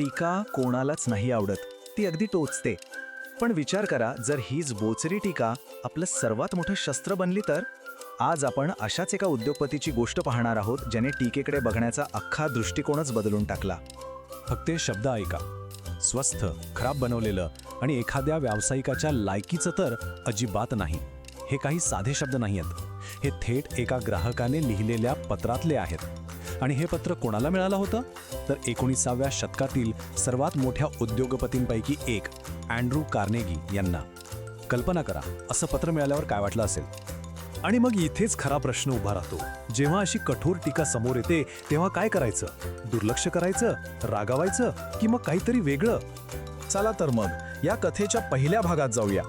टीका कोणालाच नाही आवडत. ती अगदी टोचते. पण विचार करा जर हीच बोचरी टीका आपलं सर्वात मोठं शस्त्र बनली तर? आज आपण अशाच एका उद्योगपतीची गोष्ट पाहणार आहोत ज्याने टीकेकडे बघण्याचा अख्खा दृष्टिकोनच बदलून टाकला. फक्त शब्द ऐका. स्वस्थ खराब बनवलेलं आणि एखाद्या व्यावसायिकाच्या लायकीचं तर अजिबात नाही. हे काही साधे शब्द नाही आहेत हे थेट एका ग्राहकाने लिहिलेल्या पत्रातले आहेत. आणि हे पत्र कोणाला मिळालं होतं? तर एकोणीसाव्या शतकातील सर्वात मोठ्या उद्योगपतींपैकी एक अँड्रू कार्नेगी यांना. कल्पना करा असं पत्र मिळाल्यावर काय वाटलं असेल? आणि मग इथेच खरा प्रश्न उभा राहतो. जेव्हा अशी कठोर टीका समोर येते तेव्हा काय करायचं? दुर्लक्ष करायचं? रागावायचं? की मग काहीतरी वेगळं? चला तर मग या कथेच्या पहिल्या भागात जाऊया.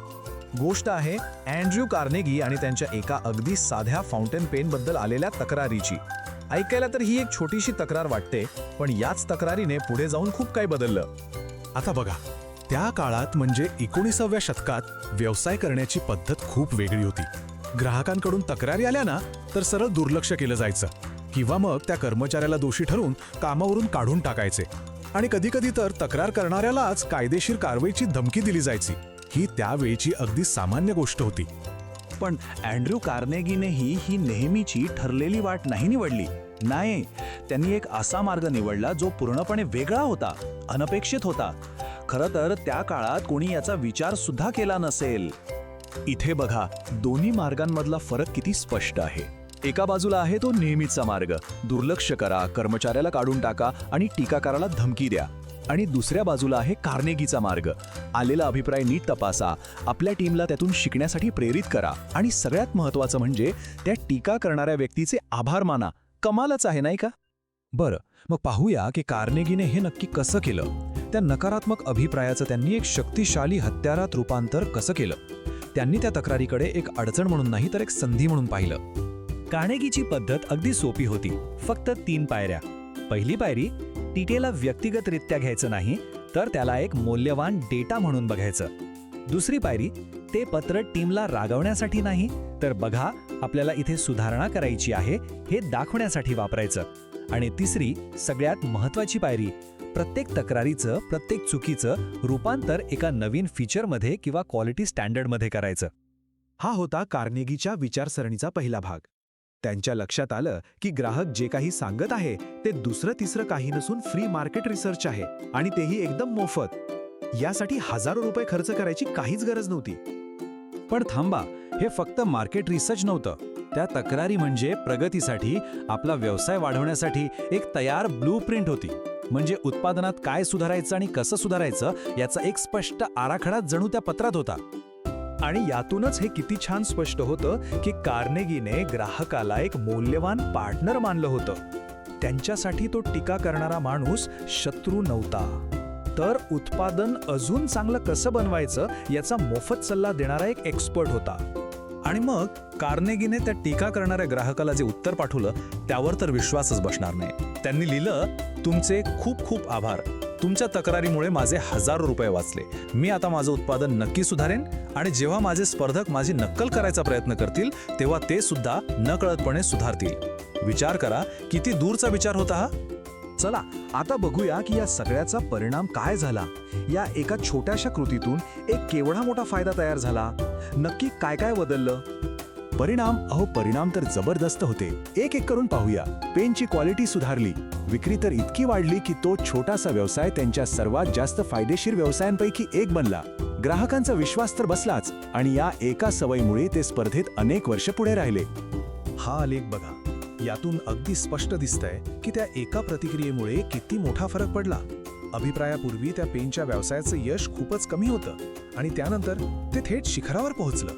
गोष्ट आहे अँड्र्यू कार्नेगी आणि त्यांच्या एका अगदी साध्या फाउंटेन पेनबद्दल आलेल्या तक्रारीची. ऐकायला तर ही एक छोटीशी तक्रार वाटते पण याच तक्रारीने पुढे जाऊन खूप काही बदललं. आता बघा त्या काळात म्हणजे एकोणीसाव्या शतकात व्यवसाय करण्याची पद्धत खूप वेगळी होती. ग्राहकांकडून तक्रारी आल्या ना तर सरळ दुर्लक्ष केलं जायचं. किंवा मग त्या कर्मचाऱ्याला दोषी ठरवून कामावरून काढून टाकायचे. आणि कधीकधी तर तक्रार करणाऱ्यालाच कायदेशीर कारवाईची धमकी दिली जायची. ही त्यावेळची अगदी सामान्य गोष्ट होती. पण अँड्र्यू कार्नेगीनेही ही नेहमीची ठरलेली वाट नाही निवडली. नाही त्यांनी एक असा मार्ग निवडला जो पूर्णपणे वेगळा होता अनपेक्षित होता. खरं तर त्या काळात कोणी याचा विचार सुद्धा केला नसेल. इथे बघा दोन्ही मार्गांमधला फरक किती स्पष्ट आहे. एका बाजूला आहे तो नेहमीचा मार्ग दुर्लक्ष करा कर्मचाऱ्याला काढून टाका आणि टीकाकाराला धमकी द्या. आणि दुसऱ्या बाजूला आहे कार्नेगीचा मार्ग. आलेला अभिप्राय नीट तपासा. आपल्या टीमला त्यातून शिकण्यासाठी प्रेरित करा. आणि सगळ्यात महत्त्वाचं म्हणजे त्या टीका करणाऱ्या व्यक्तीचे आभार माना. कमालच आहे नाही का? बरं मग पाहूया की कार्नेगीने हे नक्की कसं केलं? त्या नकारात्मक अभिप्रायाचं त्यांनी एक शक्तिशाली हत्यारात रूपांतर कसं केलं? त्यांनी त्या तक्रारीकडे एक अडचण म्हणून नाही तर एक संधी म्हणून पाहिलं. कार्नेगीची पद्धत अगदी सोपी होती. फक्त तीन पायऱ्या. पहिली पायरी टीकेला व्यक्तिगतरित्या घ्यायचं नाही तर त्याला एक मौल्यवान डेटा म्हणून बघायचं. दुसरी पायरी ते पत्र टीमला रागवण्यासाठी नाही तर बघा आपल्याला इथे सुधारणा करायची आहे हे दाखवण्यासाठी वापरायचं. आणि तिसरी सगळ्यात महत्वाची पायरी प्रत्येक तक्रारीचं प्रत्येक चुकीचं रूपांतर एका नवीन फीचरमध्ये किंवा क्वालिटी स्टँडर्डमध्ये करायचं. हा होता कार्नेगीच्या विचारसरणीचा पहिला भाग. त्यांच्या लक्षात आलं की ग्राहक जे काही सांगत आहे ते दुसरं तिसरं काही नसून फ्री मार्केट रिसर्च आहे आणि तेही एकदम मोफत. यासाठी हजारो रुपये खर्च करायची काहीच गरज नव्हती. पण थांबा हे फक्त मार्केट रिसर्च नव्हतं. त्या तक्रारी म्हणजे प्रगतीसाठी आपला व्यवसाय वाढवण्यासाठी एक तयार ब्लू प्रिंट होती. म्हणजे उत्पादनात काय सुधारायचं आणि कसं सुधारायचं याचा एक स्पष्ट आराखडा जणू त्या पत्रात होता. आणि यातूनच हे किती छान स्पष्ट होतं की कार्नेगीने ग्राहकाला एक मौल्यवान पार्टनर मानलं होतं. त्यांच्यासाठी तो टीका करणारा माणूस शत्रू नव्हता. तर उत्पादन अजून चांगलं कसं बनवायचं याचा मोफत सल्ला देणारा एक एक्सपर्ट होता. आणि मग कार्नेगीने त्या टीका करणाऱ्या ग्राहकाला जे उत्तर पाठवलं त्यावर तर विश्वासच बसणार नाही. त्यांनी लिहिलं तुमचे खूप खूप आभार. तुमच्या तक्रारीमुळे माझे हजारो रुपये वाचले. मी आता माझं उत्पादन नक्की सुधारेन आणि जेव्हा माझे स्पर्धक माझी नक्कल करायचा प्रयत्न करतील तेव्हा ते सुद्धा नकळतपणे सुधारतील. विचार करा किती दूरचा विचार होता हा? चला आता बघूया की या सगळ्याचा परिणाम काय झाला. या एका छोट्याशा कृतीतून एक केवढा मोठा फायदा तयार झाला? नक्की काय काय बदललं? परिणाम? अहो परिणाम तर जबरदस्त होते. एक एक करून पाहूया. पेनची क्वालिटी सुधारली. विक्री तर इतकी वाढली की तो छोटासा व्यवसाय त्यांच्या सर्वात जास्त फायदेशीर व्यवसायांपैकी एक बनला. ग्राहकांचा विश्वास तर बसलाच आणि या एका सवयीमुळे ते स्पर्धेत अनेक वर्ष पुढे राहिले. हा आलेख बघा. यातून अगदी स्पष्ट दिसतंय की त्या एका प्रतिक्रियेमुळे किती मोठा फरक पडला. अभिप्रायापूर्वी त्या पेनच्या व्यवसायाचं यश खूपच कमी होतं आणि त्यानंतर ते थेट शिखरावर पोहोचलं.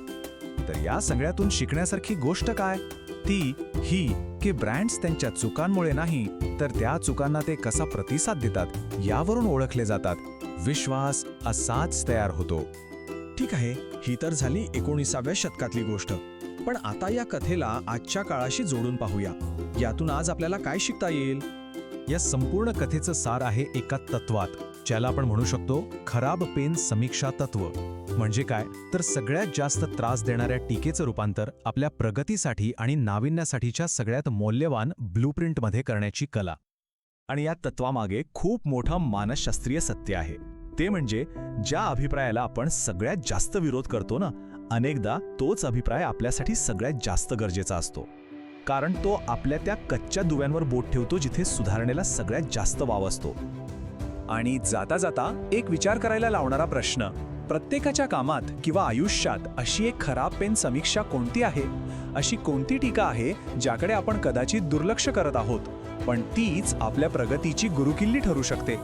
तर या सगळ्यातून शिकण्यासारखी गोष्ट काय? ती ही. की ब्रँड्स त्यांच्या चुकांमुळे नाही तर त्या चुकांना ते कसा प्रतिसाद देतात यावरून ओळखले जातात. विश्वास असाच तयार होतो. ठीक आहे ही तर झाली एकोणीसाव्या शतकातली गोष्ट. पण आता या कथेला आजच्या काळाशी जोडून पाहूया. यातून आज आपल्याला काय शिकता येईल? या संपूर्ण कथेचं सार आहे एका तत्वात. ज्याला आपण म्हणू शकतो खराब पेन समीक्षा तत्व. म्हणजे काय? तर सगळ्यात जास्त त्रास देणाऱ्या टीकेचं रूपांतर आपल्या प्रगतीसाठी आणि नाविन्यासाठीच्या सगळ्यात मौल्यवान ब्लूप्रिंटमध्ये करण्याची कला. आणि या तत्वामागे खूप मोठं मानसशास्त्रीय सत्य आहे. ते म्हणजे ज्या अभिप्रायाला आपण सगळ्यात जास्त विरोध करतो ना अनेकदा तोच अभिप्राय आपल्यासाठी सगळ्यात जास्त गरजेचा असतो. कारण तो आपल्या त्या कच्च्या दुव्यांवर बोट ठेवतो जिथे सुधारणेला सगळ्यात जास्त वाव असतो. आणि जाता जाता एक विचार करायला लावणारा प्रश्न प्रत्येकाच्या कामात किंवा आयुष्यात अशी एक खराब पेन समीक्षा कोणती आहे? अशी कोणती टीका आहे ज्याकडे आपण कदाचित दुर्लक्ष करत आहोत पण तीच आपल्या प्रगतीची गुरुकिल्ली ठरू शकते.